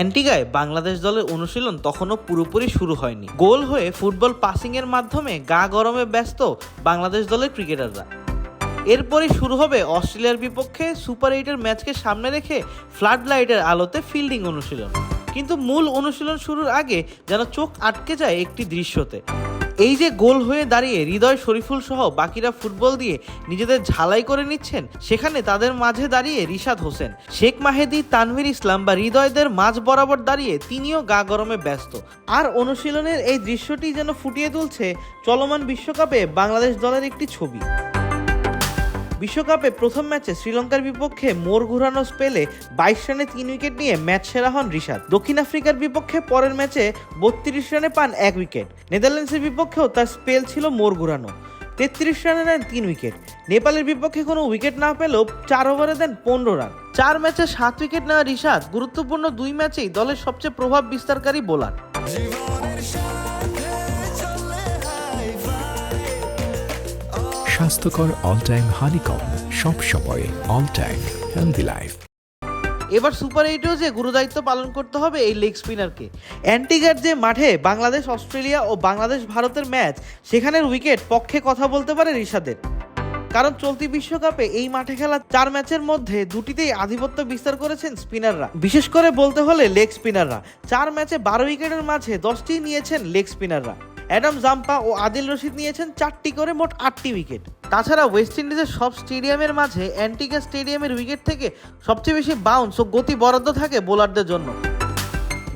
অ্যান্টিগায় বাংলাদেশ দলের অনুশীলন তখনও পুরোপুরি শুরু হয়নি। গোল হয়ে ফুটবল পাসিংয়ের মাধ্যমে গা গরমে ব্যস্ত বাংলাদেশ দলের ক্রিকেটাররা। এরপরে শুরু হবে অস্ট্রেলিয়ার বিপক্ষে সুপার এইটের ম্যাচকে সামনে রেখে ফ্লাড লাইটের আলোতে ফিল্ডিং অনুশীলন। কিন্তু মূল অনুশীলন শুরুর আগে যেন চোখ আটকে যায় একটি দৃশ্যতে। এই যে গোল হয়ে দাঁড়িয়ে হৃদয় শরীফুল সহ বাকিরা ফুটবল দিয়ে নিজেদের ঝালাই করে নিচ্ছেন, সেখানে তাদের মাঝে দাঁড়িয়ে রিশাদ হোসেন। শেখ মাহেদি, তানভীর ইসলাম বা হৃদয়দের মাঝ বরাবর দাঁড়িয়ে তিনিও গা গরমে ব্যস্ত। আর অনুশীলনের এই দৃশ্যটি যেন ফুটিয়ে তুলছে চলমান বিশ্বকাপে বাংলাদেশ দলের একটি ছবি। বিশ্বকাপে প্রথম ম্যাচে শ্রীলঙ্কার বিপক্ষে মোর ঘুরানো স্পেলে বাইশ রানে তিন উইকেট নিয়ে ম্যাচ সেরা হন রিশাদ। দক্ষিণ আফ্রিকার বিপক্ষে পরের ম্যাচে বত্রিশ রানে পান এক উইকেট। নেদারল্যান্ডসের বিপক্ষেও তার স্পেল ছিল মোর ঘুরানো। তেত্রিশ রানে নেন তিন উইকেট। নেপালের বিপক্ষে কোনো উইকেট না পেলেও চার ওভারে দেন পনেরো রান। চার ম্যাচে সাত উইকেট নেওয়া রিশাদ গুরুত্বপূর্ণ দুই ম্যাচেই দলের সবচেয়ে প্রভাব বিস্তারকারী বোলার। স্বাস্থ্যকর অল টাইম হানিকম সব সময় অল টাইম হেলদি লাইফ এবার সুপার এইটেও যে গুরুদায়িত্ব পালন করতে হবে এই লেগ স্পিনারকে অ্যান্টিগার যে মাঠে বাংলাদেশ, অস্ট্রেলিয়া ও বাংলাদেশ, ভারতের ম্যাচ সেখানের উইকেট পক্ষে কথা বলতে পারে রিশাদের কারণ চলতি বিশ্বকাপে এই মাঠে খেলা চার ম্যাচের মধ্যে দুটিতেই আধিপত্য বিস্তার করেছেন স্পিনাররা বিশেষ করে বলতে হলে লেগ স্পিনাররা চার ম্যাচে বারো উইকেটের মাঝে দশটি নিয়েছেন লেগ স্পিনাররা অ্যাডাম জাম্পা ও আদিল রশিদ নিয়েছেন চারটি করে মোট আটটি উইকেট। তাছাড়া ওয়েস্ট ইন্ডিজের সব স্টেডিয়ামের মাঝে অ্যান্টিগা স্টেডিয়ামের উইকেট থেকে সবচেয়ে বেশি বাউন্স ও গতি বরাদ্দ থাকে বোলারদের জন্য।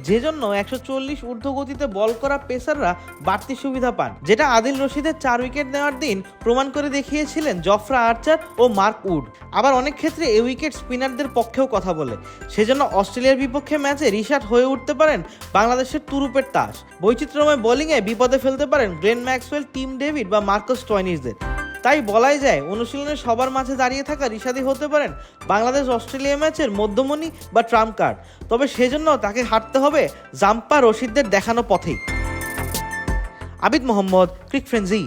যে জন্য একশো চল্লিশ ঊর্ধ্ব গতিতে বল করা পেসাররা বাড়তি সুবিধা পান, যেটা আদিল রশিদের চার উইকেট নেওয়ার দিন প্রমাণ করে দেখিয়েছিলেন জফরা আর্চার ও মার্ক উড। আবার অনেক ক্ষেত্রে এই উইকেট স্পিনারদের পক্ষেও কথা বলে। সেজন্য অস্ট্রেলিয়ার বিপক্ষে ম্যাচে রিশার্ট হয়ে উঠতে পারেন বাংলাদেশের তুরুপের তাস। বৈচিত্র্যময় বোলিংয়ে বিপদে ফেলতে পারেন গ্লেন ম্যাক্সওয়েল, টিম ডেভিড বা মার্কাস টয়নিসদের তাই বলাই যায়, অনুশীলনে সবার মাঝে দাঁড়িয়ে থাকা রিশাদি হতে পারেন বাংলাদেশ অস্ট্রেলিয়া ম্যাচের মধ্যমণি বা ট্রাম্প কার্ড। তবে সেজন্য তাকে হাঁটতে হবে জাম্পা রশিদদের দেখানো পথেই। আবিদ মোহাম্মদ, ক্রিক ফ্রেন্সি